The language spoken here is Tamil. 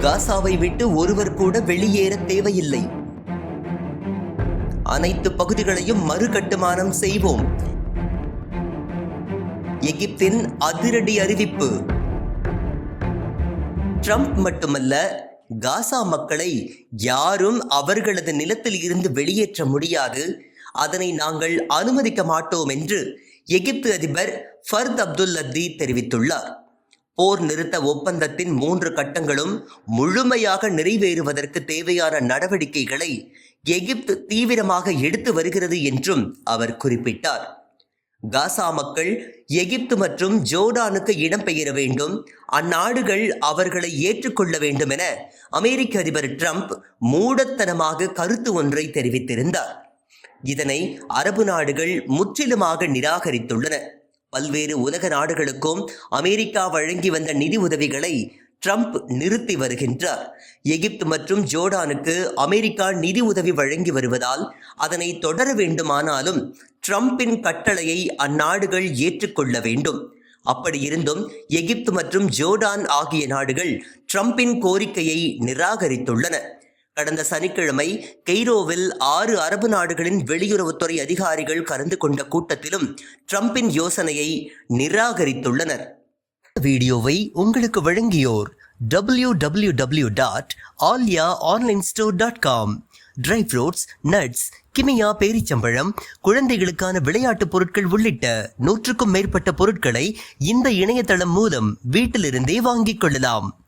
காசாவை விட்டு ஒருவர் கூட வெளியேற தேவையில்லை. அனைத்து பகுதிகளையும் மறுகட்டுமானம் செய்வோம். எகிப்தின் அதிரடி அறிவிப்பு. ட்ரம்ப் மட்டுமல்ல காசா மக்களை யாரும் அவர்களது நிலத்தில் இருந்து வெளியேற்ற முடியாது. அதனை நாங்கள் அனுமதிக்க மாட்டோம் என்று எகிப்து அதிபர் ஃபர்த் அப்துல் அப்துல்லத்தி தெரிவித்துள்ளார். போர் நிறுத்த ஒப்பந்தத்தின் மூன்று கட்டங்களும் முழுமையாக நிறைவேறுவதற்கு தேவையான நடவடிக்கைகளை எகிப்து தீவிரமாக எடுத்து வருகிறது என்றும் அவர் குறிப்பிட்டார். காசா மக்கள் எகிப்து மற்றும் ஜோர்டானுக்கு இடம்பெயர வேண்டும். அந்நாடுகள் அவர்களை ஏற்றுக்கொள்ள வேண்டும் என அமெரிக்க அதிபர் ட்ரம்ப் மூடத்தனமாக கருத்து ஒன்றை தெரிவித்திருந்தார். இதனை அரபு நாடுகள் முற்றிலுமாக நிராகரித்துள்ளன. பல்வேறு உலக நாடுகளுக்கும் அமெரிக்கா வழங்கி வந்த நிதி உதவிகளை ட்ரம்ப் நிறுத்தி வருகின்றார். எகிப்து மற்றும் ஜோர்டானுக்கு அமெரிக்கா நிதி உதவி வழங்கி வருவதால் அதனை தொடர வேண்டுமானாலும் ட்ரம்பின் கட்டளையை அந்நாடுகள் ஏற்றுக்கொள்ள வேண்டும். அப்படி இருந்தும் எகிப்து மற்றும் ஜோர்டான் ஆகிய நாடுகள் ட்ரம்பின் கோரிக்கையை நிராகரித்துள்ளன. கடந்த சனிக்கிழமை கெய்ரோவில் ஆறு அரபு நாடுகளின் வெளியுறவுத்துறை அதிகாரிகள் கலந்து கொண்ட கூட்டத்திலும் ட்ரம்பின் யோசனையை நிராகரித்துள்ளனர். வீடியோவை உங்களுக்கு வழங்கியோர் W W W dot Alya online store dot com dry fruits nuts Kimia பேரிச்சம்பழம் குழந்தைகளுக்கான விளையாட்டுப் பொருட்கள் உள்ளிட்ட நூற்றுக்கும் மேற்பட்ட பொருட்களை இந்த இணையதளம் மூலம் வீட்டிலிருந்தே வாங்கிக் கொள்ளலாம்.